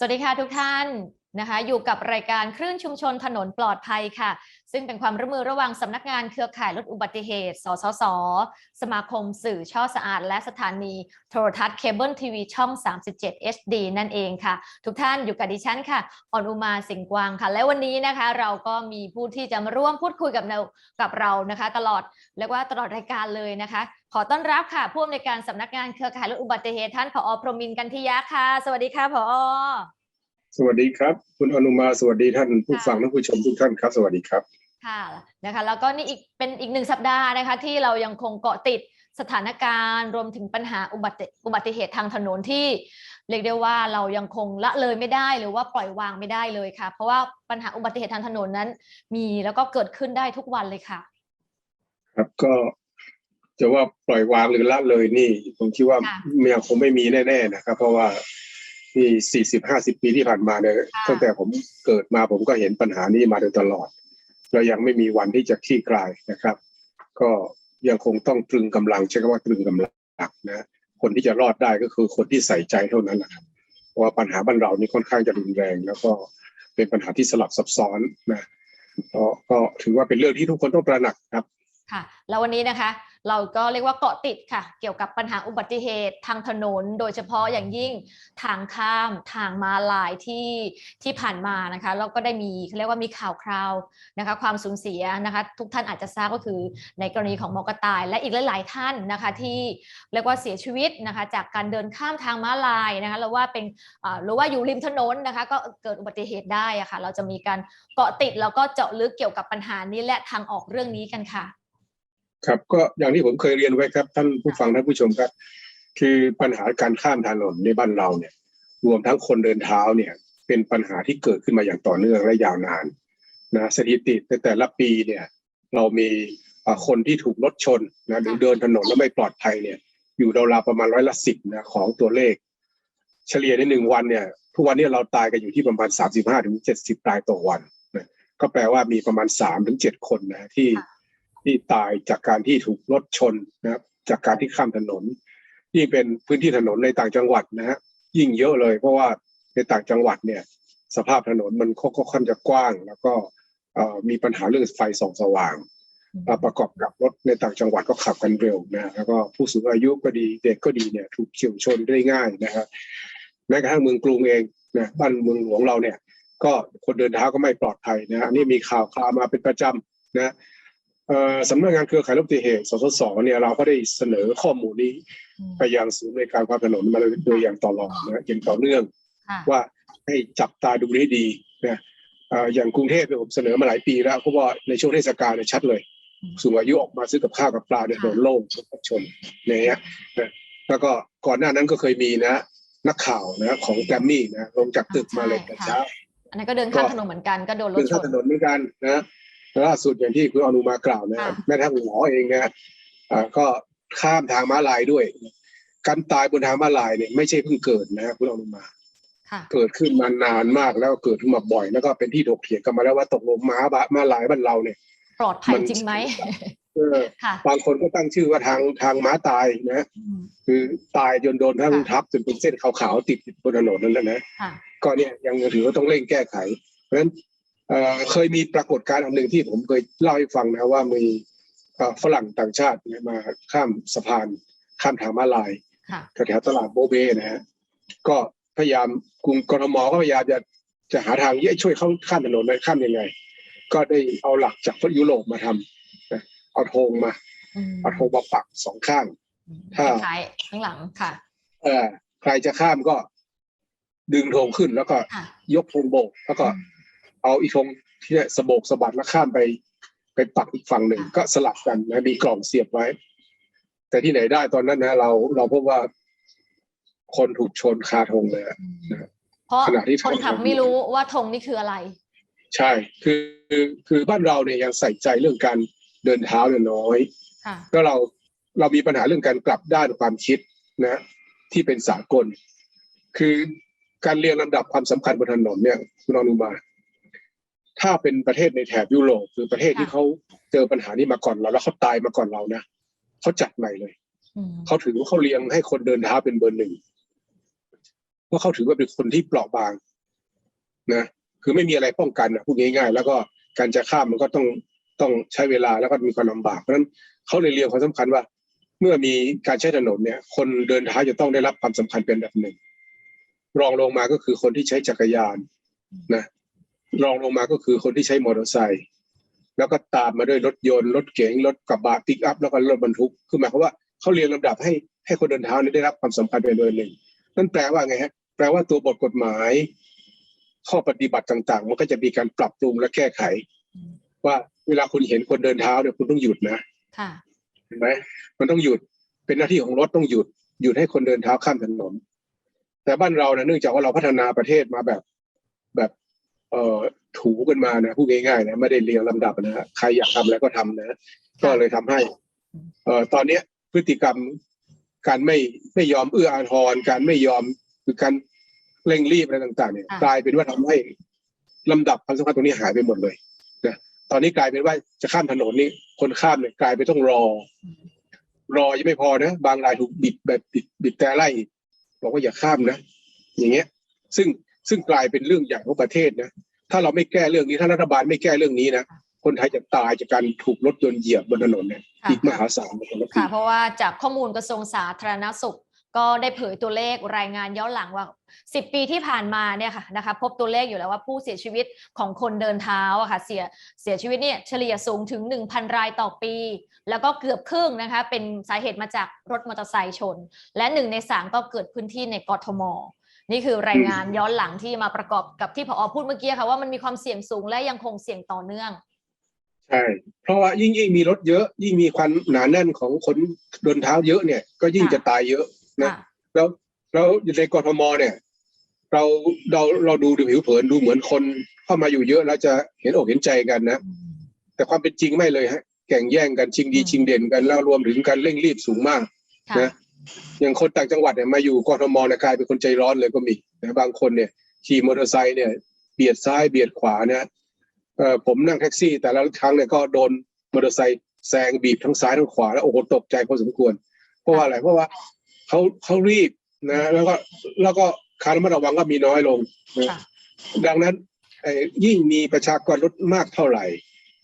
สวัสดีค่ะทุกท่านนะคะอยู่กับรายการคลื่นชุมชนถนนปลอดภัยค่ะ ซึ่งเป็นความร่วมมือระหว่างสำนักงานเครือข่ายลดอุบัติเหตุ สสส สมาคมสื่อช่อสะอาด และสถานีโทรทัศน์เคเบิลทีวีช่อง 37 HD นั่นเองค่ะ ทุกท่านอยู่กับดิฉันค่ะออนอุมาสิงห์กวางค่ะ และวันนี้นะคะ เราก็มีผู้ที่จะมาร่วมพูดคุยกับเรากับเรานะคะ ตลอดเรียกว่าตลอดรายการเลยนะคะ ขอต้อนรับค่ะผู้อำนวยการสำนักงานเครือข่ายลดอุบัติเหตุท่านผอพรหมินทร์กันทิยะค่ะ สวัสดีค่ะผอ สวัสดีครับ คุณอนุมาสวัสดีท่านผู้ค่ะฟังท่านผู้ชมทุกท่านครับ สวัสดีครับค่ะนะคะแล้วก็นี่อีกเป็นอีกหนึ่งสัปดาห์นะคะ ที่เรายังคงเกาะติดสถานการณ์รวมถึงปัญหาอุบัติอุบัติเหตุทางถนนที่เรียกได้ว่าเรายังคงละเลยไม่ได้หรือว่าปล่อยวางไม่ได้เลยค่ะ เพราะว่าปัญหาอุบัติเหตุทางถนนนั้น มีแล้วก็เกิดขึ้นได้ทุกวันเลยค่ะ ครับก็ จะว่าปล่อยวางหรือละเลยนี่ ผมคิดว่าค่ะยังคงไม่มีแน่ๆนะครับ เพราะว่าที่สี่สิบห้าสิบปีที่ผ่านมาเนี่ยค่ะตั้งแต่ผมเกิดมาผมก็เห็นปัญหานี้มาโดยตลอด เรายังไม่มีวันที่จะคลี่คลายนะครับ ก็ยังคงต้องตรึงกำลังใช้คำว่าตรึงกำลังนะคนที่จะรอดได้ก็คือคนที่ใส่ใจเท่านั้นแหละครับเพราะว่าปัญหาบ้านเรานี่ค่อนข้างจะรุนแรง แล้วก็เป็นปัญหาที่สลับซับซ้อนนะก็ก็ถือว่าเป็นเรื่องที่ทุกคนต้องตระหนักครับ ค่ะ แล้ววันนี้นะคะ เราก็เรียกว่าเกาะติดค่ะ เกี่ยวกับปัญหาอุบัติเหตุทางถนน โดยเฉพาะอย่างยิ่งทางข้ามทางมาลายที่ที่ผ่านมานะคะแล้วก็ได้มีเรียกว่ามีข่าวคราวนะคะ ความสูญเสียนะคะทุกท่านอาจจะทราบก็คือในกรณีของมอกระต่าย และอีกหลาย ๆ ท่านนะคะที่เรียกว่าเสียชีวิตนะคะจากการเดินข้ามทางมาลายนะคะหรือว่าเป็นหรือว่าอยู่ริมถนนนะคะก็เกิดอุบัติเหตุได้อะค่ะเราจะมีการเกาะติดแล้วก็เจาะลึกเกี่ยวกับปัญหานี้และทางออกเรื่องนี้กันค่ะ ครับก็อย่างที่ผมเคยเรียนไว้ครับ ท่านผู้ฟังท่านผู้ชมครับ คือปัญหาการข้ามถนนในบ้านเราเนี่ย รวมทั้งคนเดินเท้าเนี่ย เป็นปัญหาที่เกิดขึ้นมาอย่างต่อเนื่องและยาวนานนะสถิติในแต่ละปีเนี่ย เรามีอ่าคนที่ถูกรถชนนะหรือเดินถนนแล้วไม่ปลอดภัยเนี่ย อยู่ราวๆประมาณร้อยละสิบนะของตัวเลข เฉลี่ยในหนึ่งวันเนี่ย ทุกวันเนี้เราตายกันอยู่ที่ประมาณสามสิบห้าถึงเจ็ดสิบรายต่อวันนะก็แปลว่ามีประมาณสามถึงเจ็ดคนนะที่ค่ะ ที่ตายจากการที่ถูกรถชนนะครับ จากการที่ข้ามถนนยิ่งเป็นพื้นที่ถนนในต่างจังหวัดนะฮะยิ่งเยอะเลย เพราะว่าในต่างจังหวัดเนี่ย สภาพถนนมันค่อนข้างจะกว้าง แล้วก็เอ่อมีปัญหาเรื่องไฟส่องสว่างอ่าประกอบกับรถในต่างจังหวัดก็ขับกันเร็วนะแล้วก็ผู้สูงอายุก็ดีเด็กก็ดีเนี่ยถูกเฉียวชนได้ง่ายนะครับแม้กระทั่งเมืองกรุงเองนะบ้านเมืองหลวงเราเนี่ย ก็คนเดินเท้าก็ไม่ปลอดภัยนะอันนี้มีข่าวคราวมาเป็นประจำนะเอ่อ สำนักงานเครือข่ายรถอุบัติเหตุสสสเนี่ยเราก็ได้เสนอข้อมูลนี้ไปยังศูนย์ในวยการความถนนมาโดยอย่างต่อรองนะอย่างต่อเนื่องค่ะว่าให้จับตาดูให้ดีนะเอ่ออย่างกรุงเทพเนี่ยผมเสนอมาหลายปีแล้วเพราะว่าในช่วงเทศกาลเนี่ยชัดเลยอืมสูงอายุออกมาซื้อกับข้าวกับปลาเนี่ยค่ะโดนโล่งรถชนเนี่ยนะแล้วก็ก่อนหน้านั้นก็เคยมีนะ นักข่าวนะของแกรมมี่นะลงจากตึกมาเลยแต่เช้าอันนั้นก็เดินข้ามถนนเหมือนกันก็โดนรถเดินชข้ามนถนนเหมือนกันนะ ล่าสุดอย่างที่คุณอนุมากล่าวนะค่ะแม้กระทั่งหมอเองนะอ่าก็ข้ามทางม้าลายด้วย การตายบนทางม้าลายเนี่ยไม่ใช่เพิ่งเกิดนะคุณอนุมาค่ะเกิดขึ้นมานานมากแล้วก็เกิดขึ้นมาบ่อย แล้วก็เป็นที่ถกเถียงกันมาแล้วว่าตกลงม้าบะม้าลายบ้านเราเนี่ยปลอดภัยมันจริงไหมเออค่ะบางคนก็ตั้งชื่อว่าทางทางม้าตายนะอืมคือตายจนโดนทั้งค่ะทับจนเป็นเส้นขาวๆติดบนถนนนั่นแหละนะค่ะก็เนี่ยยังถือว่าต้องเร่งแก้ไข เพราะฉะนั้น เอ่อเคยมีปรากฏการณ์อันหนึ่งที่ผมเคยเล่าให้ฟังนะว่ามีเอ่อฝรั่งต่างชาติเนี่ยมาข้ามสะพานข้ามทางม้าลายค่ะแถวๆตลาดโบเบนะฮะก็พยายามกรุงกรทมก็พยายามจะจะหาทางเย้ยช่วยเขาข้ามถนนนะข้ามยังไง ก็ได้เอาหลักจากยุโรปมาทำนะเอาธงมาอืมเอาธงมาปักสองข้างถ้าคล้ายๆข้างหลังค่ะ เออใครจะข้ามก็ดึงธงขึ้นแล้วก็ค่ะยกธงโบกแล้วก็ เอาอีกธงที่เนี่ยสะโบกสะบัดแล้วข้ามไปไปปักอีกฝั่งหนึ่งค่ะก็สลับกันนะมีกล่องเสียบไว้ แต่ที่ไหนได้ตอนนั้นนะเราเราพบว่าคนถูกชนคาธงเลยอะอืมเพราะขณะที่คนขับไม่รู้ว่าธงนี่คืออะไร ใช่คือคือคือบ้านเราเนี่ยยังใส่ใจเรื่องการเดินเท้าเนี่ยน้อยค่ะแล้วเราเรามีปัญหาเรื่องการกลับด้านความคิดนะ ที่เป็นสากล คือการเรียงลำดับความสำคัญบนถนนเนี่ยคุณอนุมา ถ้าเป็นประเทศในแถบยุโรปหรือประเทศที่ค่ะเขาเจอปัญหานี้มาก่อนเรา แล้วเขาตายมาก่อนเรานะเขาจัดใหม่เลยอืมเขาถือว่าเขาเรียงให้คนเดินเท้าเป็นเบอร์หนึ่งเพราะเขาถือว่าเป็นคนที่เปราะบาง นะคือไม่มีอะไรป้องกันนะพูดง่ายๆแล้วก็การจะข้ามมันก็ต้องต้องใช้เวลาแล้วก็มีความลำบากเพราะฉะนั้นเขาเลยเรียงความสำคัญว่า เมื่อมีการใช้ถนนเนี่ย คนเดินเท้าจะต้องได้รับความสำคัญเป็นอันดับหนึ่งรองลงมาก็คือคนที่ใช้จักรยานนะ รองลงมาก็คือคนที่ใช้มอเตอร์ไซค์แล้วก็ตามมาด้วยรถยนต์รถเก๋งรถกระบะปิกอัพแล้วก็รถบรรทุกคือหมายความว่าเขาเรียงลำดับให้ให้คนเดินเท้านี้ได้รับความสำคัญเป็นอันดับหนึ่งนั่นแปลว่าไงฮะแปลว่าตัวบทกฎหมาย ข้อปฏิบัติต่าง ๆ มันก็จะมีการปรับปรุงและแก้ไข ว่าเวลาคุณเห็นคนเดินเท้าเนี่ยคุณต้องหยุดนะค่ะเห็นไหมมันต้องหยุดเป็นหน้าที่ของรถต้องหยุดหยุดให้คนเดินเท้าข้ามถนนแต่บ้านเรานะเนื่องจากว่าเราพัฒนาประเทศมาแบบแบบ เอ่อถูกันมานะพูดง่ายๆนะไม่ได้เรียงลำดับนะฮะใครอยากทำอะไรก็ทำนะ ก็เลยทำให้ เอ่อตอนเนี้ยพฤติกรรมการไม่ไม่ยอมเอื้ออาทรการไม่ยอมคือการเร่งรีบอะไรต่างๆเนี่ยค่ะกลายเป็นว่าทำให้ลำดับความสำคัญตรงนี้หายไปหมดเลยนะตอนนี้กลายเป็นว่าจะข้ามถนนนี่คนข้ามเนี่ยกลายไปนต้องรอ รอยังไม่พอนะบางรายถูกบิดแบบบิดบิดแต่ไล่อีกบอกว่าอย่าข้ามนะ อย่างเงี้ย ซึ่ง ซึ่งกลายเป็นเรื่องใหญ่ของประเทศนะถ้าเราไม่แก้เรื่องนี้ถ้ารัฐบาลไม่แก้เรื่องนี้นะคนไทยจะตายจากการถูกรถยนต์เหยียบบนถนนเนี่ยค่ะอีกมหาศาลในแต่ละปีค่ะเพราะว่าจากข้อมูลกระทรวงสาธารณสุขก็ได้เผยตัวเลขรายงานย้อนหลังว่า 10 ปีที่ผ่านมาเนี่ยค่ะนะคะพบตัวเลขอยู่แล้วว่าผู้เสียชีวิตของคนเดินเท้าอะค่ะเสียเสียชีวิตเนี่ยเฉลี่ยสูงถึง 1,000 รายต่อปี แล้วก็เกือบครึ่งนะคะเป็นสาเหตุมาจากรถมอเตอร์ไซค์ชน และหนึ่งในสามก็เกิดพื้นที่ในกทม นี่คือรายงานย้อนหลังที่มาประกอบกับที่พอพูดเมื่อกี้ค่ะว่ามันมีความเสี่ยงสูงและยังคงเสี่ยงต่อเนื่อง ใช่ เพราะว่ายิ่งยิ่งมีรถเยอะ ยิ่งมีความหนาแน่นของคนเดินเท้าเยอะเนี่ย ก็ยิ่งค่ะจะตายเยอะนะค่ะแล้วแล้วอยู่ในกทมเนี่ย เราเราเราดูดูผิวเผินดูเหมือนคนเข้ามาอยู่เยอะแล้วจะเห็นอกเห็นใจกันนะ แต่ความเป็นจริงไม่เลยฮะแข่งแย่งกันชิงดีอืมชิงเด่นกันแล้วรวมถึงการเร่งรีบสูงมากค่ะนะ อย่างคนต่างจังหวัดเนี่ยมาอยู่กทมเนี่ยกลายเป็นคนใจร้อนเลยก็มีนะบางคนเนี่ยขี่มอเตอร์ไซค์เนี่ยเบียดซ้ายเบียดขวานะเออผมนั่งแท็กซี่ แต่ละครั้งเนี่ยก็โดนมอเตอร์ไซค์แซงบีบทั้งซ้ายทั้งขวาแล้วโอ้โหตกใจพอสมควร เพราะว่าอะไรเพราะว่าเขาเขารีบนะแล้วก็แล้วก็การระมัดระวังก็มีน้อยลงนะค่ะดังนั้นเอ่อยิ่งมีประชากรรถมากเท่าไหร่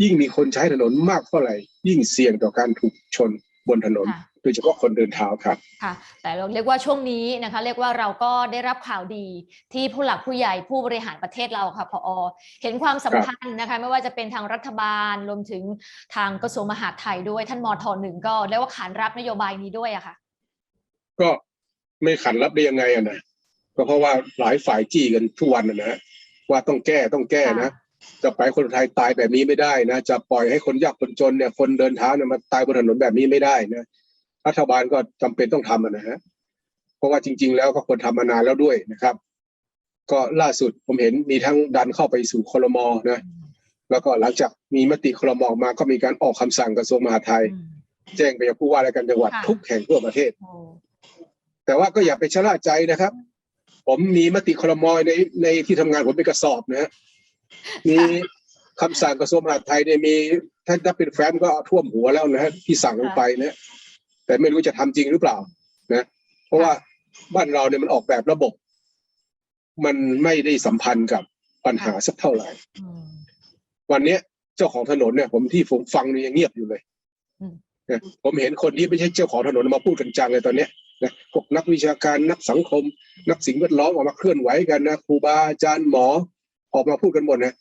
ยิ่งมีคนใช้ถนนมากเท่าไหร่ ยิ่งเสี่ยงต่อการถูกชนบนถนนค่ะ โดยเฉพาะคนเดินเท้าครับค่ะ แต่เราเรียกว่าช่วงนี้นะคะ เรียกว่าเราก็ได้รับข่าวดีที่ผู้หลักผู้ใหญ่ผู้บริหารประเทศเราค่ะพอเห็นความสำคัญนะคะไม่ว่าจะเป็นทางรัฐบาลรวมถึงทางกระทรวงมหาดไทยด้วยท่านมทหนึ่งก็เรียกว่าขานรับนโยบายนี้ด้วยอะค่ะ ก็ไม่ขันรับได้ยังไงอะนะก็เพราะว่าหลายฝ่ายจี้กันทุกวันนะนะว่าต้องแก้ต้องแก้นะจะปล่อยให้คนไทยตายแบบนี้ไม่ได้นะ จะปล่อยให้คนยากคนจนเนี่ยคนเดินเท้าเนี่ยมาตายบนถนนแบบนี้ไม่ได้นะ รัฐบาลก็จำเป็นต้องทำอะนะฮะเพราะว่าจริง ๆ แล้วก็ควรทำมานานแล้วด้วยนะครับ ก็ล่าสุดผมเห็นมีทั้งดันเข้าไปสู่คลมนะแล้วก็หลังจากมีมติคลมออกมาก็มีการออกคำสั่งกระทรวงมหาดไทยอืมแจ้งไปยังผู้ว่าราชการจังหวัดค่ะทุกแห่งทั่วประเทศโอ้แต่ว่าก็อย่าไปชะล่าใจนะครับ ผมมีมติครมในในที่ทำงานผมเป็นกระสอบนะฮะมีคำสั่งกระทรวงมหาดไทยเนี่ยมีถ้าถ้าเป็นแฟ้มก็เอาท่วมหัวแล้วนะฮะที่สั่งลงไปนะ แต่ไม่รู้จะทำจริงหรือเปล่านะเพราะว่าบ้านเราเนี่ยมันออกแบบระบบ มันไม่ได้สัมพันธ์กับปัญหาสักเท่าไหร่อืมวันเนี้ยเจ้าของถนนเนี่ย ผมที่ผมฟังเนี่ยยังเงียบอยู่เลยอืมนะผมเห็นคนที่ไม่ใช่เจ้าของถนนมาพูดกันจังเลยตอนเนี้ยนะพวกนักวิชาการนักสังคม นักสิ่งแวดล้อมออกมาเคลื่อนไหวกันนะครูบาอาจารย์หมอออกมาพูดกันหมดนะ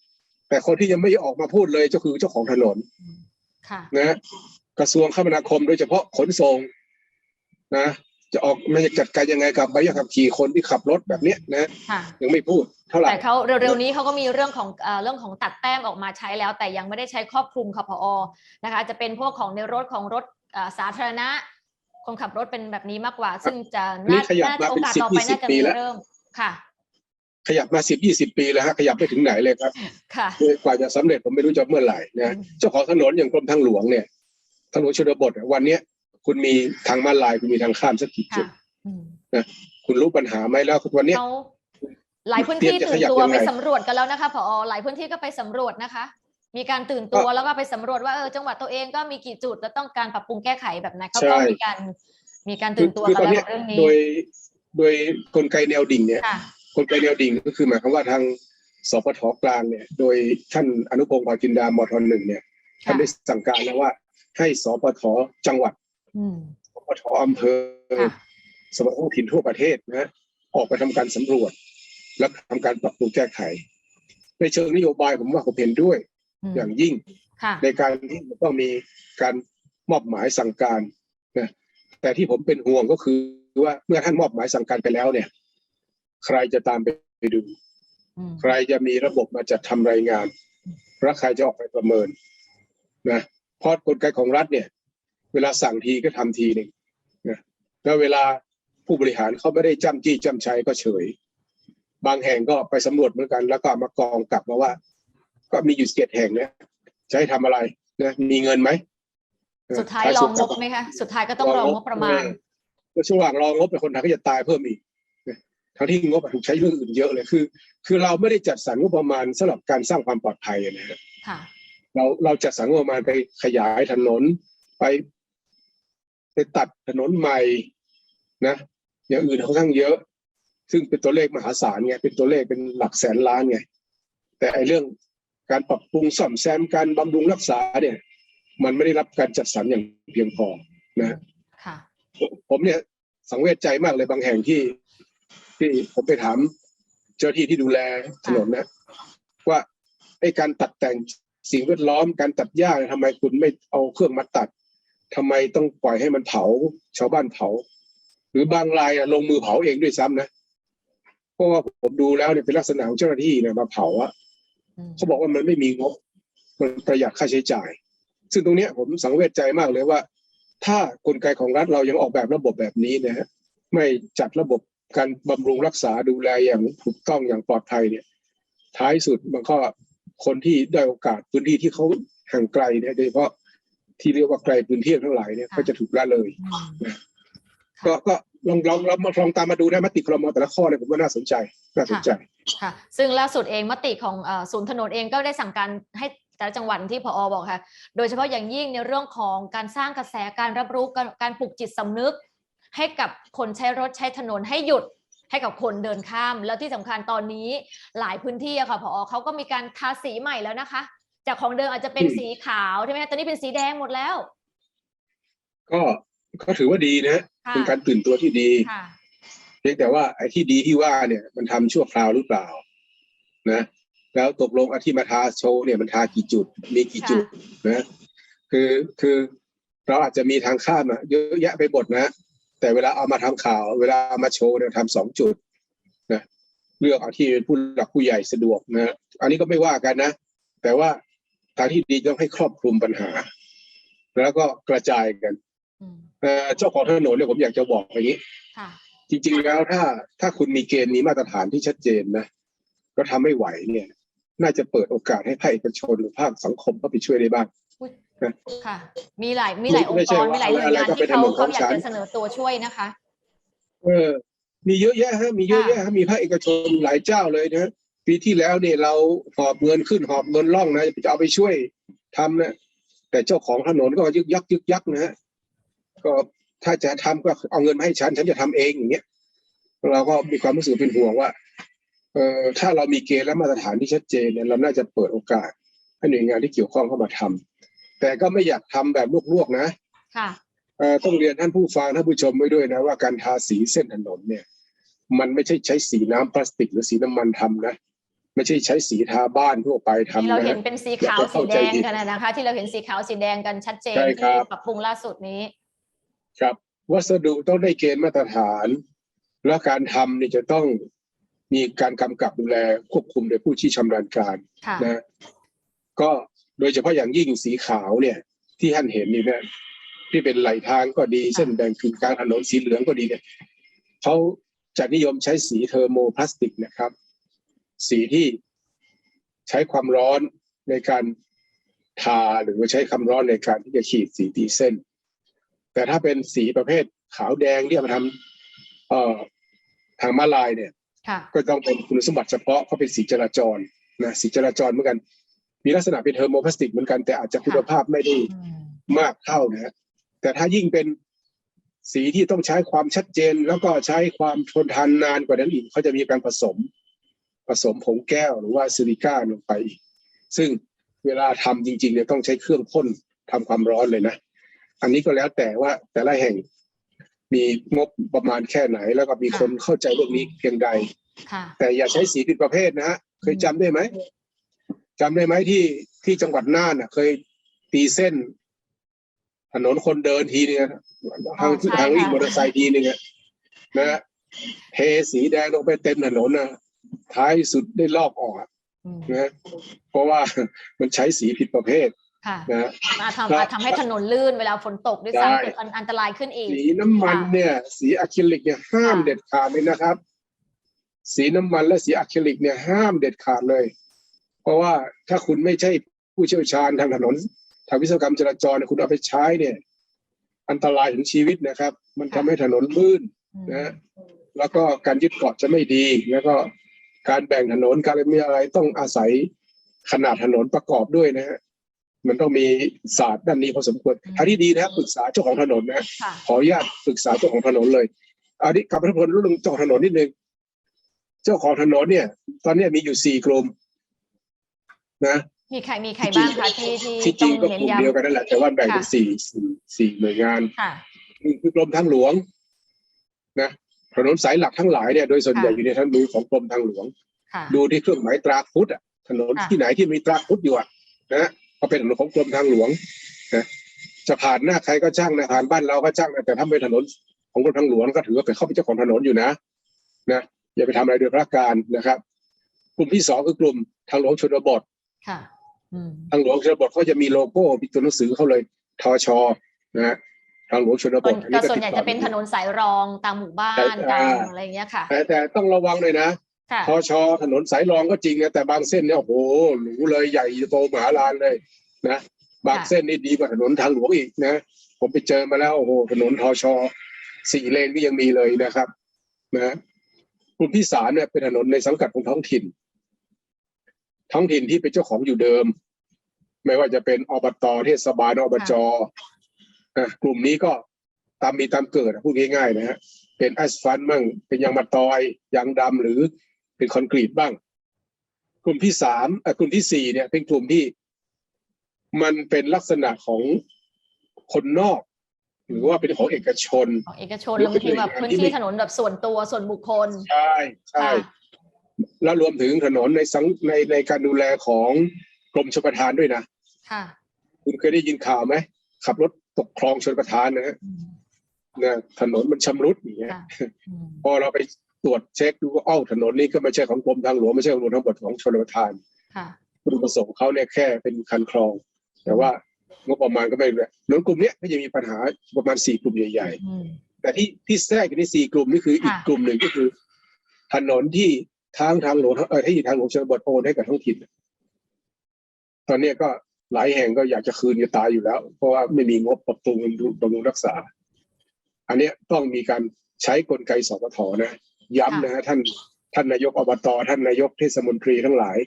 แต่คนที่ยังไม่ออกมาพูดเลยก็คือเจ้าของถนนอืมค่ะนะ กระทรวงคมนาคมโดยเฉพาะขนส่งนะ จะออกมันจะจัดการยังไงกับใบขับขี่คนที่ขับรถแบบเนี้ยนะค่ะยังไม่พูดเท่าไหร่แต่เขาเร็วๆนี้เขาก็มีเรื่องของเอ่อเรื่องของตัดแต้มออกมาใช้แล้ว แต่ยังไม่ได้ใช้ครอบคลุมค่ะพอนะคะ จะเป็นพวกของในรถของรถเอ่อสาธารณะ คนขับรถเป็นแบบนี้มากกว่า ซึ่งจะอันนี้ขยับมาโอเป็นกาส10ต่อไปน่าจะ20ปีมีแล้วเริ่มค่ะขยับมาสิบยี่สิบปีแล้วฮะขยับไปถึงไหนเลยครับ ค่ะกว่าจะสำเร็จผมไม่รู้จะเมื่อไหร่นะอืมเจ้าของถนนอย่างกรมทางหลวงเนี่ย ถนนชนบทอะวันเนี้ยคุณมีทางม้าลายคุณมีทางข้ามสักกี่จุค่ะดอืมคุณรู้ปัญหาไหมแล้ววันเนี้ยเขาหลายพื้นที่เตรียมจะตื่นขยับตัวยังไงไปสำรวจกันแล้วนะคะพอหลายพื้นที่ก็ไปสำรวจนะคะ มีการตื่นตัวแล้วก็ไปสำรวจว่าเออจังหวัดตัวเองก็มีกี่จุดแล้วต้องการปรับปรุงแก้ไขแบบไหนเขาก็มีการมีการตื่นตัวคือกันตอนแล้วเนี้ยกับเรื่องนี้ โดยโดยกลไกแนวดิ่งเนี่ยค่ะกลไกแนวดิ่งก็คือหมายความว่าทางสปทกลางเนี่ย โดยท่านอนุพงศ์พาจินดามทหนึ่งเนี่ยท่านได้สั่งการแล้วว่า ให้สปทจังหวัดอืมสปทอำเภอค่ะสปทท้องถิ่นทั่วประเทศนะฮะออกไปทำการสำรวจ และทำการปรับปรุงแก้ไข ในเชิงนโยบายผมว่าผมเห็นด้วยมอย่างยิ่งค่ะในการที่จะต้องมีการมอบหมายสั่งการนะแต่ที่ผมเป็นห่วงก็คือว่าเมื่อท่านมอบหมายสั่งการไปแล้วเนี่ย ใครจะตามไปดูอืมใครจะมีระบบมาจัดทำรายงานและใครจะออกไปประเมินนะเพราะกลไกของรัฐเนี่ย เวลาสั่งทีก็ทำทีหนึ่งนะแล้วเวลาผู้บริหารเขาไม่ได้จำจี้จำชัยก็เฉย บางแห่งก็ไปสำรวจเหมือนกัน แล้วก็เอามากองกลับมาว่า ก็มีอยู่เจ็ดแห่งเนี่ยจะให้ทำอะไรนะมีเงินไหมเออสุดท้ายท้รองงสุบไหมคะสุดท้ายก็ต้องรองงบประมาณเออแล้วช่วงหลังรองงบเป็นคนไทยก็จะตายเพิ่มอีกนะทั้งที่งบอะถูกใช้เรื่องอื่นเยอะเลยคือ คือเราไม่ได้จัดสรรงบประมาณสำหรับการสร้างความปลอดภัยนะฮะค่ะ เราเราจัดสรรงบประมาณไปขยายถนนไปไปตัดถนนใหม่นะอย่างอื่นค่อนข้างเยอะ ซึ่งเป็นตัวเลขมหาศาลไงเป็นตัวเลขเป็นหลักแสนล้านไงแต่ไอ้เรื่องการปรับปรุงซ่อมแซมการบำรุงรักษาเนี่ย มันไม่ได้รับการจัดสรรอย่างเพียงพอนะค่ะผมเนี่ยสังเวชใจมากเลยบางแห่งที่ ที่ผมไปถาม เจ้าหน้าที่ที่ดูแลถนนนะ ว่าไอ้การตัดแต่ง สิ่งแวดล้อมการตัดหญ้าเนี่ยทำไมคุณไม่เอาเครื่องมาตัดทำไมต้องปล่อยให้มันเผาชาวบ้านเผา หรือบางรายอะลงมือเผาเองด้วยซ้ำนะเพราะว่าผมดูแล้วเนี่ยเป็นลักษณะของเจ้าหน้าที่เนี่ยมาเผาอะอืมเขาบอกว่ามันไม่มีงบ มันประหยัดค่าใช้จ่าย ซึ่งตรงเนี้ยผมสังเวชใจมากเลยว่า ถ้ากลไกของรัฐเรายังออกแบบระบบแบบนี้นะฮะไม่จัดระบบการบำรุงรักษาดูแลอย่างถูกต้องอย่างปลอดภัยเนี่ย ท้ายสุดมันก็ คนที่ได้โอกาสพื้นที่ที่เขาห่างไกลเนี่ยโดยเฉพาะที่เรียกว่าไกลพื้นที่ทั้งหลายเนี่ยก็จะถูกละเลยอืมก็ก็ลองลองลองมาลองตามมาดูนะมติครมแต่ละข้อเนี่ยผมว่าน่าสนใจน่าสนใจค่ะ ซึ่งล่าสุดเองมติของเอ่อศูนย์ถนนเองก็ได้สั่งการให้แต่ละจังหวัดที่พอบอกค่ะ โดยเฉพาะอย่างยิ่งในเรื่องของการสร้างกระแสการรับรู้การการปลุกจิตสำนึก ให้กับคนใช้รถใช้ถนนให้หยุด ให้กับคนเดินข้าม แล้วที่สำคัญตอนนี้หลายพื้นที่อะค่ะพอเขาก็มีการทาสีใหม่แล้วนะคะ จากของเดิมอาจจะเป็นอืมสีขาวใช่ไหมคะตอนนี้เป็นสีแดงหมดแล้ว ก็ก็ถือว่าดีนะค่ะเป็นการตื่นตัวที่ดีค่ะเพียงแต่ว่าไอ้ที่ดีที่ว่าเนี่ย มันทำชั่วคราวหรือเปล่า นะแล้วตกลงอาที่มาทาโชว์เนี่ยมันทากี่จุด มีกี่จุดนะ คือคือเราอาจจะมีทางข้ามอะเยอะแยะไปหมดนะ แต่เวลาเอามาทำข่าว เวลาเอามาโชว์เนี่ยทำสองจุดนะเลือกเอาที่เป็นผู้หลักผู้ใหญ่สะดวกนะอันนี้ก็ไม่ว่ากันนะ แต่ว่าทางที่ดีต้องให้ครอบคลุมปัญหา แล้วก็กระจายกันอืมเอ่อเจ้าของถนนเนี่ยผมอยากจะบอกอย่างนี้ค่ะจริง ๆแล้วถ้าถ้าคุณมีเกณฑ์มีมาตรฐานที่ชัดเจนนะก็ทำไม่ไหวเนี่ย น่าจะเปิดโอกาสให้ภาคเอกชนหรือภาคสังคมเข้าไปช่วยได้บ้าง ค่ะ มีหลายมีหลายองไม่ค์ใช่กรว่ามีหลายหน่วยงานอะไรก็ที่เป็นเขาถนนของเขาอยากฉันจะเสนอตัวช่วยนะคะ เออ มีเยอะแยะฮะมีเยอะแยะฮะมีภาคเอกชนหลายเจ้าเลยนะปีที่แล้วเนี่ยเราหอบเงินขึ้นหอบเงินล่องนะจะเอาไปช่วยทำนะแต่เจ้าของถนนก็ยึกยักยึกยักนะฮะก็ถ้าจะทำก็เอาเงินมาให้ฉันฉันจะทำเองอย่างเงี้ยเราก็มีความรู้สึกเป็นห่วงว่าเอ่อถ้าเรามีเกณฑ์และมาตรฐานที่ชัดเจนเนี่ยเราน่าจะเปิดโอกาสให้หน่วยงานที่เกี่ยวข้องเข้ามาทำ แต่ก็ไม่อยากทำแบบลวกๆนะค่ะเอ่อต้องเรียนท่านผู้ฟังท่านผู้ชมไว้ด้วยนะว่าการทาสีเส้นถนนเนี่ย มันไม่ใช่ใช้สีน้ำพลาสติก หรือสีน้ำมันทำนะไม่ใช่ใช้สีทาบ้านทั่วไปทำที่เรานะเห็นฮะเป็นสีขาวอย่าไปสีเข้าแดใจงผิดกันนะนะคะ ที่เราเห็นสีขาวสีแดงกันชัดเจนใช่ครัที่บปรับปรุงล่าสุดนี้ ครับ วัสดุต้องได้เกณฑ์มาตรฐาน และการทำนี่จะต้องมีการกำกับดูแลควบคุมโดยผู้ที่ชำนาญการค่ะนะก็ โดยเฉพาะอย่างยิ่งสีขาวเนี่ย ที่ท่านเห็นนี่นะที่เป็นไหลทางก็ดีเส้นแบ่งกึ่งกลางถนนสีเหลืองก็ดีเนี่ยเขาจะนิยมใช้สีเทอร์โมพลาสติกนะครับ สีที่ใช้ความร้อนในการทาหรือว่าใช้ความร้อนในการที่จะขีดสีตีเส้น แต่ถ้าเป็นสีประเภทขาวแดงที่เอามาทำเอ่อทางมาลายเนี่ยค่ะก็ต้องเป็นคุณสมบัติเฉพาะเขาเป็นสีจราจรนะสีจราจรเหมือนกัน มีลักษณะเป็นเทอร์โมพลาสติกเหมือนกันแต่อาจจะคุณภาพไม่ได้อืมมากเท่านะฮะแต่ถ้ายิ่งเป็นสีที่ต้องใช้ความชัดเจน แล้วก็ใช้ความทนทานนานกว่านั้นอีกเขาจะมีการผสม ผสมผงแก้วหรือว่าซิลิก้าลงไปอีก ซึ่งเวลาทำจริงๆเนี่ยต้องใช้เครื่องพ่นทำความร้อนเลยนะ อันนี้ก็แล้วแต่ว่าแต่ละแห่งมีงบประมาณแค่ไหน แล้วก็มีคนเข้าใจเรื่องนี้เพียงใดค่ะแต่อย่าใช้สีผิดประเภทนะฮะเคยจำได้ไหม จำได้ไหมที่ที่จังหวัดน่านน่ะเคยตีเส้น ถนนคนเดินทีนึงอะทางใช่ทางวิ่งค่ะมอเตอร์ไซค์ทีนึงอะนะฮะเทสีแดงลงไปเต็มถนนนะท้ายสุดได้ลอกออกอะอืมนะฮะเพราะว่ามันใช้สีผิดประเภทค่ะนะฮะมาทำครับมาทำให้ถนนลื่นเวลาฝนตกด้วยใช่ซ้ำเกิดอันอันตรายขึ้นอีกสีน้ำมันเนี่ย สีอะคริลิกเนี่ยห้ามค่ะเด็ดขาดเลยนะครับ สีน้ำมันและสีอะคริลิกเนี่ยห้ามเด็ดขาดเลย เพราะว่าถ้าคุณไม่ใช่ผู้เชี่ยวชาญทางถนนทางวิศวกรรมจราจรเนี่ยคุณเอาไปใช้เนี่ย อันตรายถึงชีวิตนะครับ มันทำให้ถนนลื่นอืมนะแล้วก็การยึดเกาะจะไม่ดี แล้วก็การแบ่งถนนการอะไรมีอะไรต้องอาศัยขนาดถนนประกอบด้วยนะฮะมันต้องมีศาสตร์ด้านนี้พอสมควรทางที่ดีนะครับปรึกษาเจ้าของถนนนะค่ะขออนุญาตปรึกษาเจ้าของถนนเลยอันนี้กลับมาที่ผลเรื่องเจ้าของถนนนิดนึง เจ้าของถนนเนี่ย ตอนเนี้ยมีอยู่สี่กลุ่ม นะมีใครมีใครบ้างคะที่ที่ที่จต้ริองงก็เน้นกลุ่มย้เดียวกันนั่นแหละแต่ว่าแบ่งเป็นค่ะสี่สี่สี่หน่วยงานำค่ะหนึ่งคือกรมทางหลวงนะถนนสายหลักทั้งหลายเนี่ยโดยส่วนใหญ่ค่ะอยู่ในทั้งมือของกรมทางหลวงค่ะดูที่เครื่องหมายตราพุทธอะถนนค่ะที่ไหนที่มีตราพุทธอยู่อะนะก็เป็นถนนของกรมทางหลวงนะจะผ่านหน้าใครก็ช่างนะผ่านบ้านเราก็ช่างนะแต่ถ้าเป็นถนนของกรมทางหลวงก็ถือว่าเป็นเข้าเป็นเจ้าของถนนอยู่นะนะอย่าไปทำอะไรโดยพระการนะครับ กลุ่มที่สองคือกลุ่มทางหลวงชนบท ค่ะอืมทางหลวงชนบทเขาจะมีโลโก้มีตัวหนังสือเขาเลยทชนะฮะทางหลวงชนบส่วทนอันก็นี้ก็ส่วนติดใหญ่ต่อจะเป็นถนนสายรองตามหมู่บ้านใช่ตามอ่าอะไรอย่างเงี้ยค่ะ แต่แต่ต้องระวังเลยนะค่ะทชถนนสายรองก็จริงนะแต่บางเส้นเนี่ยโอ้โหหรูเลยใหญ่โตมหาลานเลยนะบางค่ะเส้นนี่ดีกว่าถนนทางหลวงอีกนะผมไปเจอมาแล้วโอ้โหถนนทชสี่เลนก็ยังมีเลยนะครับนะกลุ่มที่สามเนี่ยเป็นถนนในสังกัดของท้องถิ่น ท้องถิ่นที่เป็นเจ้าของอยู่เดิม ไม่ว่าจะเป็นอบตเทศบาลอบจอะกลุ่มนี้ก็ตามมีตามเกิดอะพูดง่ายๆนะฮะเป็นแอสฟัลต์บ้างเป็นยางมะตอยยางดำหรือเป็นคอนกรีตบ้าง กลุ่มที่สามเอ่อกลุ่มที่สี่เนี่ย เป็นกลุ่มที่มันเป็นลักษณะของคนนอก หรือว่าเป็นของเอกชนของเอกชนแล้วบางทีแบบพื้นที่ถนนแบบส่วนตัวส่วนบุคคล ใช่ใช่ค่ะ แล้วรวมถึงถนนในสังในในการดูแลของกรมชลประทานด้วยนะค่ะคุณเคยได้ยินข่าวไหมขับรถตกคลองชลประทานนะฮะอืมนะถนนมันชำรุดอย่างเงี้ยค่ะอืมพอเราไปตรวจเช็คดูว่าเอ้าถนนนี้ก็ไม่ใช่ของกรมทางหลวงไม่ใช่ของหลวงทั้งหมดของชลประทานค่ะวัตถุประสงค์เขาเนี่ยแค่เป็นคันคลอง แต่ว่างบประมาณก็ไม่เลยถนนกลุ่มเนี้ยก็จะมีปัญหาประมาณสี่กลุ่มใหญ่อืมๆแต่ที่ที่แทรกอยู่ในสี่กลุ่มนี่คืออีกค่ะกลุ่มหนึ่งก็คือ ถนนที่ ทางทางหลวงเออที่ทางหลวงชนบทโอนให้กับท้องถิ่นตอนนี้ก็หลายแห่งก็อยากจะคืนจะตายอยู่แล้ว เพราะว่าไม่มีงบปรับปรุงบำรุงรักษา อันนี้ต้องมีการใช้กลไกสปทนะ ย้ำนะฮะท่านท่านนายกอบตท่านนายกเทศมนตรีทั้งหลาย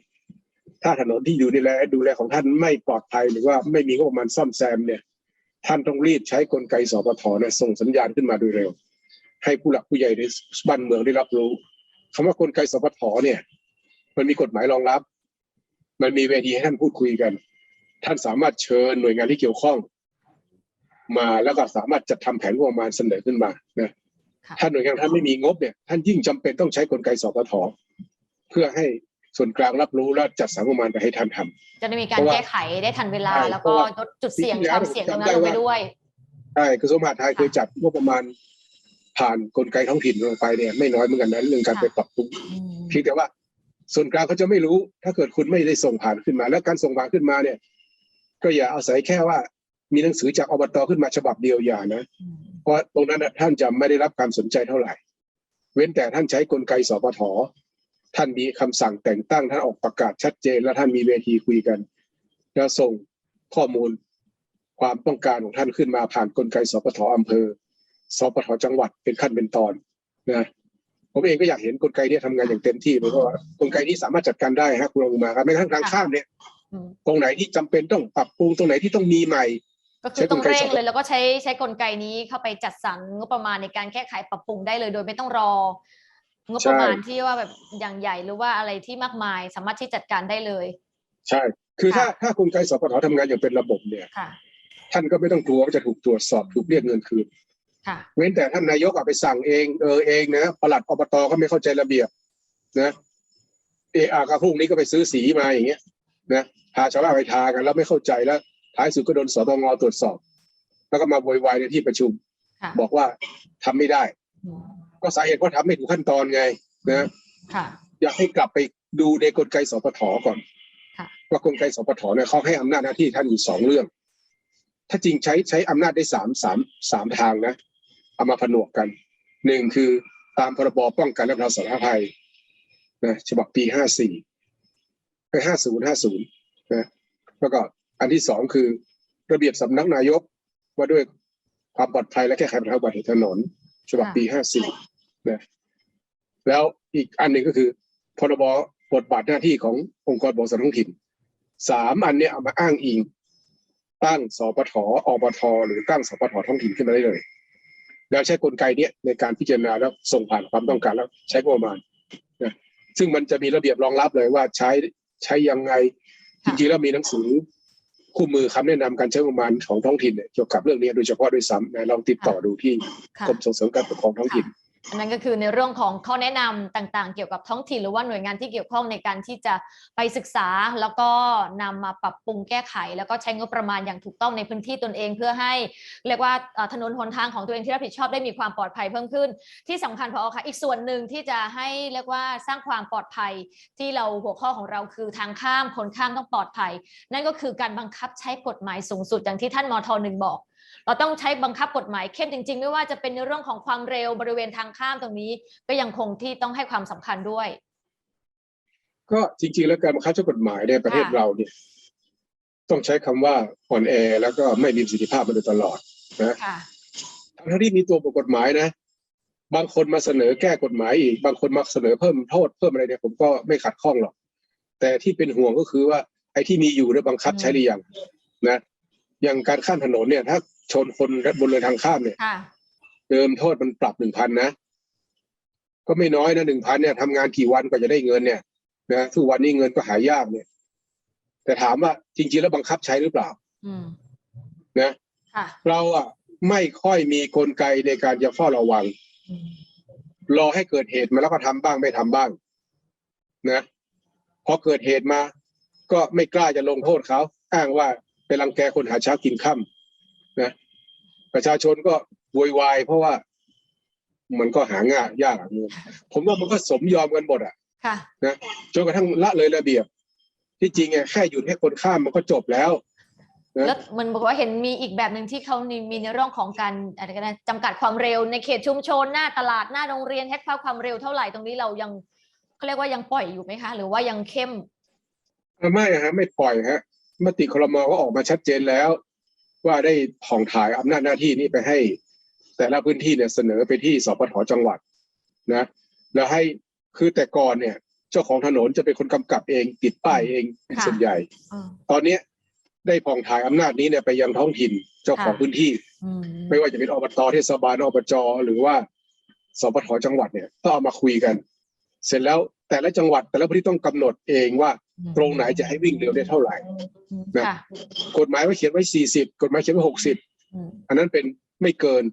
ถ้าถนนที่อยู่ในแลดูแลของท่านไม่ปลอดภัยหรือว่าไม่มีงบประมาณซ่อมแซมเนี่ย ท่านต้องรีบใช้กลไกสปทนะส่งสัญญาณขึ้นมาโดยเร็ว ให้ผู้หลักผู้ใหญ่ในบ้านเมืองได้รับรู้ คำว่ากลไกสปทเนี่ย มันมีกฎหมายรองรับ มันมีเวทีให้ท่านพูดคุยกัน ท่านสามารถเชิญหน่วยงานที่เกี่ยวข้อง มาแล้วก็สามารถจัดทำแผนงบประมาณเสนอขึ้นมานะค่ะถ้าหน่วยงานท่านไม่มีงบเนี่ยท่านยิ่งจำเป็นต้องใช้กลไกสปทเพื่อให้ส่วนกลางรับรู้และจัดสรรงบประมาณไปให้ท่านทำจะได้มีการเพราะว่าแก้ไขได้ทันเวลาใช่แล้วเพก็ราะว่าลดจุดเสี่ยงปีที่แล้วความเสี่ยงตรงนั้นผมลจำได้งไปว่าด้วยใช่กระทรวงมหาดไทยค่ะเคยจัดงบประมาณ ผ่านกลไกท้องถิ่นลงไปเนี่ยไม่น้อยเหมือนกันนะเรื่องการค่ะไปปรับปรุงอืมเพียงแต่ว่า ส่วนกลางเขาจะไม่รู้ ถ้าเกิดคุณไม่ได้ส่งผ่านขึ้นมา แล้วการส่งผ่านขึ้นมาเนี่ย ก็อย่าอาศัยแค่ว่ามีหนังสือจากอบตขึ้นมาฉบับเดียวอย่านะอืมเพราะตรงนั้นน่ะท่านจะไม่ได้รับการสนใจเท่าไหร่ เว้นแต่ท่านใช้กลไกสปทท่านมีคำสั่งแต่งตั้งท่านออกประกาศชัดเจน และท่านมีเวทีคุยกัน แล้วส่งข้อมูลความต้องการของท่านขึ้นมาผ่านกลไกสปทอำเภอ สปทจังหวัดเป็นขั้นเป็นตอนนะผมเองก็อยากเห็นกลไกเนี้ทำงานอย่างเต็มที่เพราะว่ากลไกนี้สามารถจัดการได้ฮะคุณลงมาครับไม่ทั้งทางข้ามเนี่ยอืมตรงไหนที่จำเป็นต้องปรับปรุงตรงไหนที่ต้องมีใหม่ ก็คือต้องใช้กลไกเร่งสอบเลย แล้วก็ใช้ใช้กลไกนี้เข้าไปจัดสรรงบประมาณในการแก้ไขปรับปรุงได้เลย โดยไม่ต้องรองบประมาณที่ว่าแบบอย่างใหญ่หรือว่าอะไรที่มากมายสามารถที่จัดการได้เลย ใช่ คือถ้าค่ะถ้ากลไกสปททำงานอย่างเป็นระบบเนี่ยค่ะท่านก็ไม่ต้องกลัวว่าจะถูกตรวจสอบถูกเรียกเงินคืนค่ะ เว้นแต่ท่านนายกเอาไปสั่งเองเออเองนะปลัดอบตก็ไม่เข้าใจระเบียบ นะเออาก็พรุ่งนี้ก็ไปซื้อสีมาอย่างเงี้ยนะพาชาวบ้านไปทากันแล้วไม่เข้าใจแล้ว ท้ายสุดก็โดนสตงตรวจสอบ แล้วก็มาโวยวายในที่ประชุมค่ะบอกว่าทำไม่ได้อืมก็สาเหตุเพราะทำไม่ถูกขั้นตอนไงนะค่ะอยากให้กลับไปดูในกลไกสปทก่อนค่ะว่ากลไกสปทเนี่ยเขาให้อำนาจหน้าที่ท่านอยู่สองเรื่อง ถ้าจริงใช้ใช้อำนาจได้สามสามสามทางนะ เอามาผนวกกันหนึ่งคือตามพรบป้องกันและบรรเทาสาธารณภัยนะฉบับปีห้าสี่ไปห้าศูนย์ห้าศูนย์นะแล้วก็อันที่สองคือระเบียบสำนักนายกว่าด้วยความปลอดภัยและแก้ไขปัญหาอุบัติเหตุถนน ฉบับปีห้าสี่นะแล้วอีกอันหนึ่งก็คือพรบบทบาทหน้าที่ขององค์กรปกครองส่วนท้องถิ่นสามอันเนี้ยเอามาอ้างอิง ตั้งสปทอบทหรือตั้งสปทท้องถิ่นขึ้นมาได้เลย แล้วใช้กลไกเนี้ยในการพิจารณาแล้วส่งผ่านความต้องการแล้วใช้งบประมาณนะซึ่งมันจะมีระเบียบรองรับเลยว่าใช้ใช้ยังไงจค่ะริงๆแล้วมีหนังสือคู่มือคำแนะนำการใช้งบประมาณของท้องถิ่นเนี่ยเกี่ยวกับเรื่องนี้โดยเฉพาะด้วยซ้ำนะลองติดต่อดูที่ค่ะกรมส่งเสริมการปกครองท้องถิ่นอั นนั้นก็คือในเรื่องของข้อแนะนำต่างๆ เกี่ยวกับท้องถิ่นหรือว่าหน่วยงานที่เกี่ยวข้องในการที่จะไปศึกษา แล้วก็นำมาปรับปรุงแก้ไข แล้วก็ใช้งบประมาณอย่างถูกต้องในพื้นที่ตนเองเพื่อให้ เรียกว่าถนนหนทางของตัวเองที่รับผิดชอบได้มีความปลอดภัยเพิ่มขึ้น ที่สำคัญพอค่ะอีกส่วนหนึ่งที่จะให้เรียกว่าสร้างความปลอดภัยที่เราหัวข้อของเราคือทางข้ามคนข้ามต้องปลอดภัย นั่นก็คือการบังคับใช้กฎหมายสูงสุดอย่างที่ท่านมทหนึ่งบอก เราต้องใช้บังคับกฎหมายเข้มจริง ๆ ไม่ว่าจะเป็นในเรื่องของความเร็วบริเวณทางข้ามตรงนี้ ก็ยังคงที่ต้องให้ความสำคัญด้วย ก็จริง ๆ แล้วการบังคับใช้กฎหมายในประเทศค่ะเราเนี่ยต้องใช้คำว่าอ่อนแอแล้วก็ไม่มีประสิทธิภาพมาโดยตลอดนะค่ะทั้งที่มีตัวบทกฎหมายนะ บางคนมาเสนอแก้กฎหมายอีก บางคนมาเสนอเพิ่มโทษเพิ่มอะไรเนี่ยผมก็ไม่ขัดข้องหรอก แต่ที่เป็นห่วงก็คือว่าไอ้ที่มีอยู่เนี่ยบังคับใช้หรือยังนะ อย่างการข้ามถนนเนี่ย ถ้า ชนคนบนเรือทางข้ามเนี่ยค่ะ เดิมโทษมันปรับหนึ่งพันนะ ก็ไม่น้อยนะหนึ่งพันเนี่ยทำงานกี่วันกว่าจะได้เงินเนี่ยนะทุกวันนี้เงินก็หายากเนี่ย แต่ถามว่าจริง ๆ แล้วบังคับใช้หรือเปล่า อืมนะค่ะ เราอะไม่ค่อยมีกลไกในการจะเฝ้าระวัง อืมรอให้เกิดเหตุมาแล้วก็ทำบ้างไม่ทำบ้าง นะพอเกิดเหตุมา ก็ไม่กล้าจะลงโทษเขาอ้างว่าเป็นรังแกคนหาเช้ากินค่ำ นะประชาชนก็โวยวายเพราะว่ามันก็หาง่ายยากอะเงินผมว่ามันก็สมยอมกันหมดอะค่ะจนกระทั่งละเลยระเบียบ ที่จริงอะแค่หยุดให้คนข้ามมันก็จบแล้วนะแล้วเหมันบอกว่าเห็นมีอีกแบบหนึ่งที่เขามีมีในเรื่องของการอะไรกันนะจำกัดความเร็วในเขตชุมชนหน้าตลาดหน้าโรงเรียนแฮกภาพความเร็วเท่าไหร่ตรงนี้เรายังเขาเรียกว่ายังปล่อยอยู่ไหมคะ หรือว่ายังเข้ม ไม่ฮะไม่ปล่อยฮะมติครมก็ออกมาชัดเจนแล้ว ว่าได้ผ่องถ่ายอำนาจหน้าที่นี้ไปให้ แต่ละพื้นที่เนี่ยเสนอไปที่สปทจังหวัดนะแล้วให้คือแต่ก่อนเนี่ย เจ้าของถนนจะเป็นคนกำกับเองติดป้ายเองเป็นค่ะส่วนใหญ่อืมตอนเนี้ยได้ผ่องถ่ายอำนาจนี้เนี่ยไปยังท้องถิ่นเจ้าของค่ะพื้นที่อืมไม่ว่าจะเป็นอบตเทศบาลอบจหรือว่าสปทจังหวัดเนี่ยต้องเอามาคุยกัน เสร็จแล้วแต่ละจังหวัดแต่ละพื้นที่ต้องกำหนดเองว่า ตรงไหนจะให้วิ่งเร็วได้เท่าไหร่อืมนะค่ะกฎหมายไว้เขียนไว้40กฎหมายเขียนไว้60อืมอันนั้นเป็นไม่เกิน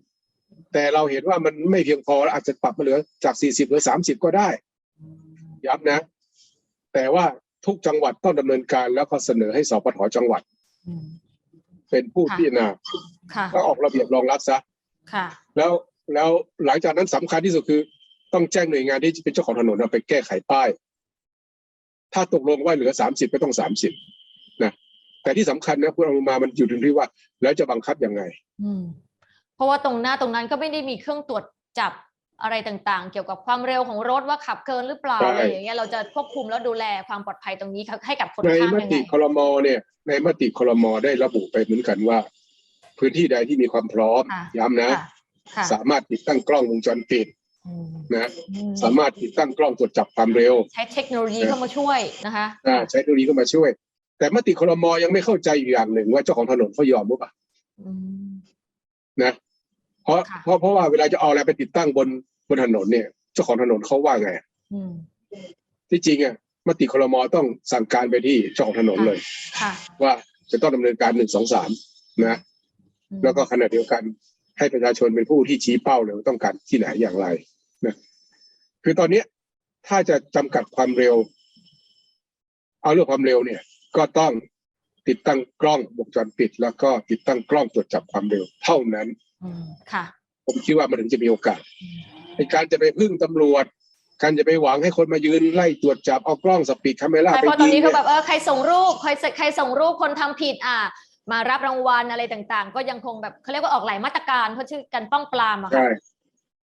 แต่เราเห็นว่ามันไม่เพียงพออาจจะปรับมาเหลือจาก40เหลือ30ก็ได้ย้ำนะ แต่ว่าทุกจังหวัดต้องดำเนินการแล้วก็เสนอให้สปทจังหวัด อืมเป็นผู้ค่ะพิจารณาค่ะก็ออกระเบียบรองรับซะ ค่ะแล้วแล้วหลังจากนั้นสำคัญที่สุดคือ ต้องแจ้งหน่วยงานที่เป็นเจ้าของถนนเอาไปแก้ไขป้าย ถ้าตกลงว่าเหลือ 30 ก็ต้อง 30นะแต่ที่สำคัญนะคุณอนุมามันอยู่ตรงที่ว่า แล้วจะบังคับยังไง อืม เพราะว่าตรงหน้าตรงนั้นก็ไม่ได้มีเครื่องตรวจจับอะไรต่างๆ เกี่ยวกับความเร็วของรถว่าขับเกินหรือเปล่าใช่อะไรอย่างเงี้ยเราจะควบคุมแล้วดูแลความปลอดภัยตรงนี้ให้กับคนในข้ามมยังไงติครมเนี่ย ในมติครมได้ระบุไปเหมือนกันว่า พื้นที่ใดที่มีความพร้อมค่ะย้ำนะค่ะค่ะสามารถติดตั้งกล้องวงจรปิดอืม นะอืมสามารถติดตั้งกล้องตรวจจับความเร็ว ใช้เทคโนโลยีเข้ามาช่วยนะคะอ่าใช้เทคโนโลยีเข้ามาช่วย แต่มติครมยังไม่เข้าใจอยู่อย่างหนึ่งว่าเจ้าของถนนเขายอมหรือเปล่าอืมนะเพราะค่ะเพราะเพราะว่าเวลาจะเอาอะไรไปติดตั้งบนบนถนนเนี่ย เจ้าของถนนเขาว่าไงอืมที่จริงอะมติครมต้องสั่งการไปที่เจ้าของถนนเลยค่ะว่าจะต้องดำเนินการหนึ่งสองสามนะอืมแล้วก็ขณะเดียวกันให้ประชาชนเป็นผู้ที่ชี้เป้าเลยว่าต้องการที่ไหนอย่างไร นะคือตอนเนี้ยถ้าจะจำกัดความเร็ว เอาเรื่องความเร็วเนี่ย ก็ต้องติดตั้งกล้องวงจรปิด แล้วก็ติดตั้งกล้องตรวจจับความเร็วเท่านั้นอืมค่ะผมคิดว่ามันถึงจะมีโอกาสอืมในการจะไปพึ่งตำรวจ การจะไปหวังให้คนมายืนไล่ตรวจจับเอากล้องสปีดคาเมล่าใช่ไปเพราะตอนยิงนี้เขาเนี่แบยบเออใครส่งรูปใครใครส่งรูปคนทำผิดอะมารับรางวัลอะไรต่างๆ ก็ยังคงแบบเขาเรียกว่าออกหลายมาตรการเพื่อชื่อการป้องปรามอะค่ะใช่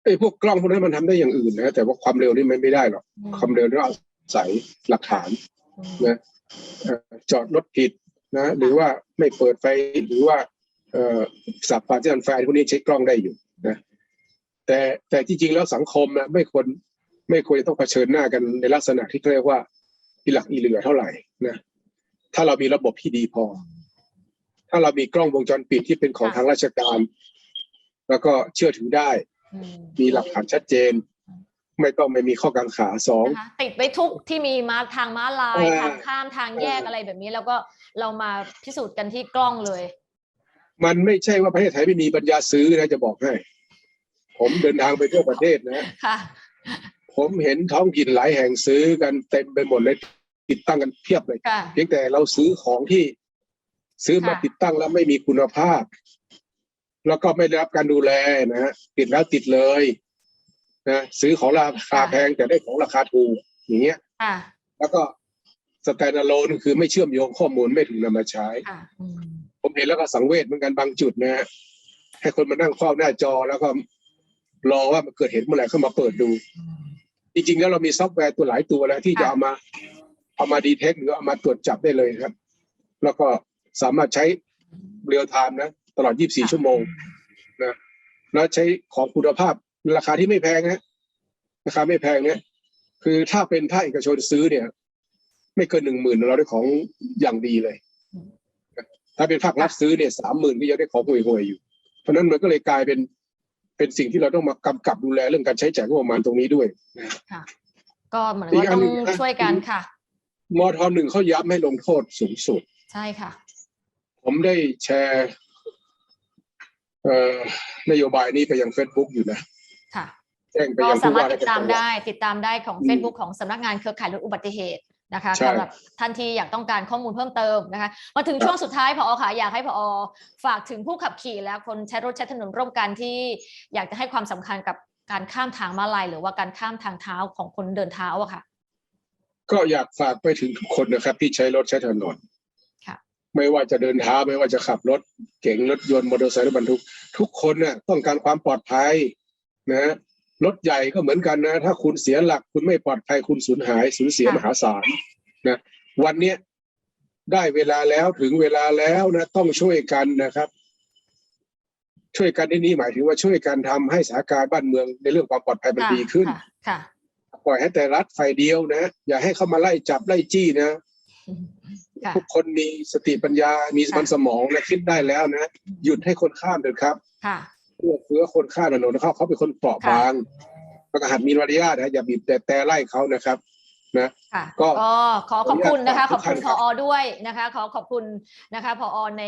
ไอ้พวกกล้องพวกนั้นมันทำได้อย่างอื่นนะแต่ว่าความเร็วนี่มันไม่ได้หรอกอืมความเร็วนี่อาศัยหลักฐานอืมนะเอ่อจอดรถผิดนะ หรือว่าไม่เปิดไฟหรือว่าเอ่อสับปาที่อันไฟพวกนี้ใช้กล้องได้อยู่นะแต่แต่จริงๆแล้วสังคมนะไม่ควรไม่ควรจะต้องเผชิญหน้ากันในลักษณะที่เรียกว่าอีหลักอีเหลือเท่าไหร่นะถ้าเรามีระบบที่ดีพอ ถ้าเรามีกล้องวงจรปิดที่เป็นของทางราชการ แล้วก็เชื่อถือได้อื มมีหลักฐานชัดเจน ไม่ต้องไม่มีข้อกังขาสองนะคะติดไว้ทุกที่มีมาทางม้าลายเออทางข้ามทางแยกเออออะไรแบบนี้ แล้วก็เรามาพิสูจน์กันที่กล้องเลย มันไม่ใช่ว่าประเทศไทยไม่มีปัญญาซื้อนะจะบอกให้ ผมเดินทางไปทั่วประเทศนะค่ะผมเห็นท้องถิ่นหลายแห่งซื้อกันเต็มไปหมดเลยติดตั้งกันเพียบเลยค่ะเพียงแต่เราซื้อของที่ ซื้อมาค่ะติดตั้งแล้วไม่มีคุณภาพ แล้วก็ไม่ได้รับการดูแลนะฮะติดแล้วติดเลยนะซื้อของราคาแพงแต่ได้ของราคาถูกอย่างเงี้ยค่ะแล้วก็สแตนด์ a โลนคือไม่เชื่อมโยงข้อมูลไม่ถูกนำมาใช้ค่ะอืมผมเห็นแล้วก็สังเวชเหมือนกันบางจุดนะฮะให้คนมานั่งเฝ้าหน้าจอแล้วก็รอว่ามันเกิดเหตุเมื่อไหร่เข้ามาเปิดดูอืมจริงๆ แล้วเรามีซอฟต์แวร์ตัวหลายตัวแล้วที่จะค่ะเอามาเอามาดีเทคหรือเอามาตรวจจับได้เลยครับ แล้วก็สามารถใช้เรียลไทม์นะ ตลอด 24 ชั่วโมงนะแล้วใช้ของคุณภาพราคาที่ไม่แพงนะราคาไม่แพงเนี่ยคือถ้าเป็นภาคเอกชนซื้อเนี่ย ไม่เกินหนึ่งหมื่นเราได้ของอย่างดีเลย ถ้าเป็นภาครัฐซื้อเนี่ยสามหมื่นก็ยังได้ของห่วยๆอยู่ เพราะฉะนั้นมันก็เลยกลายเป็นเป็นสิ่งที่เราต้องมากำกับดูแลเรื่องการใช้จ่ายงบประมาณตรงนี้ด้วยก็เหมือนอีกว่าอันต้องหนึ่งนะช่วยกันค่ะมทหนึ่งเขาย้ำให้ลงโทษสูงสุด ใช่ค่ะ ผมได้แชร์เอ่อ นโยบายนี้ไปยังเฟซบุ๊กอยู่นะค่ะแจ้งไปก็ยังสาผู้มารว่าถราติชดตามการได้ ติดตามได้ของอืม Facebook ของสำนักงานเครือข่ายลดอุบัติเหตุนะคะใช่สำหรับท่านที่อยากต้องการข้อมูลเพิ่มเติมนะคะมาถึงช่วงสุดท้ายพอค่ะอยากให้พอฝากถึงผู้ขับขี่และคนใช้รถใช้ถนนร่วมกันที่อยากจะให้ความสำคัญกับการข้ามทางม้าลายหรือว่าการข้ามทางเท้าของคนเดินเท้าอะค่ะ ก็อยากฝากไปถึงทุกคนนะครับ ที่ใช้รถใช้ถนนค่ะ ไม่ว่าจะเดินเท้าไม่ว่าจะขับรถเก๋งรถยนต์มอเตอร์ไซค์รถบรรทุก ทุกคนน่ะต้องการความปลอดภัยนะรถใหญ่ก็เหมือนกันนะ ถ้าคุณเสียหลักคุณไม่ปลอดภัยคุณสูญหายสูญเสียมหาศาลนะวันเนี้ยได้เวลาแล้วถึงเวลาแล้วนะต้องช่วยกันนะครับ ช่วยกันในนี้หมายถึงว่าช่วยกันทำให้สถานการณ์บ้านเมืองในเรื่องความปลอดภัยมันค่ะดีขึ้นค่ะค่ะปล่อยให้แต่รัฐฝ่ายเดียวนะ อย่าให้เข้ามาไล่จับไล่จี้นะค่ะ ทุกคนมีสติปัญญา มีมันสมองนะคิดได้แล้วนะ หยุดให้คนข้ามเถอะครับค่ะเพื่อเพื่อคนข้ามถนนเขาเขาเป็นคนเปราะบางแล้วก็หัดมีมารยาทนะอย่าบีบแต่แต่ไล่เขานะครับ นะค่ะก็ก็ขอขอบคุณนะคะขขออบบคุคุณณคพรับอด้วยนะคะ ขอขอบคุณนะคะพอใน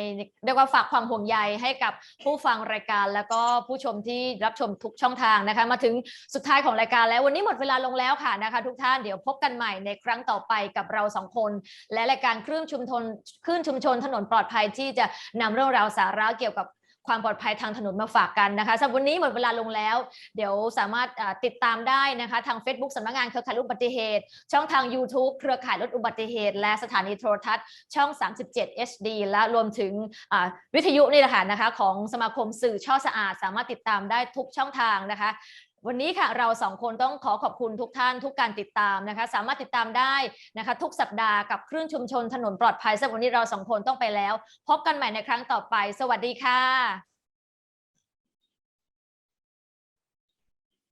เรียกว่าฝากความห่วงใยให้กับผู้ฟังรายการ แล้วก็ผู้ชมที่รับชมทุกช่องทางนะคะ มาถึงสุดท้ายของรายการแล้ววันนี้หมดเวลาลงแล้วค่ะนะคะ ทุกท่านเดี๋ยวพบกันใหม่ในครั้งต่อไปกับเราสองคน และรายการคลื่นชุมชนคลื่นชุมชนถนนปลอดภัยที่จะนำเรื่องราวสาระเกี่ยวกับ ความปลอดภัยทางถนนมาฝากกันนะคะสำหรับวันนี้หมดเวลาลงแล้ว เดี๋ยวสามารถติดตามได้นะคะทาง Facebook สำนักงานเครือข่ายอุบัติเหตุ ช่องทาง YouTube เครือข่ายรถอุบัติเหตุ และสถานีโทรทัศน์ช่อง 37 HD และรวมถึงวิทยุนี่แหละค่ะนะคะของสมาคมสื่อช่อสะอาด สามารถติดตามได้ทุกช่องทางนะคะ วันนี้ค่ะเราสองคนต้องขอขอบคุณทุกท่านทุกการติดตามนะคะ สามารถติดตามได้นะคะ ทุกสัปดาห์กับคลื่นชุมชนถนนปลอดภัยสำหรับวันนี้เราสองคนต้องไปแล้ว พบกันใหม่ในครั้งต่อไป สวัสดีค่ะ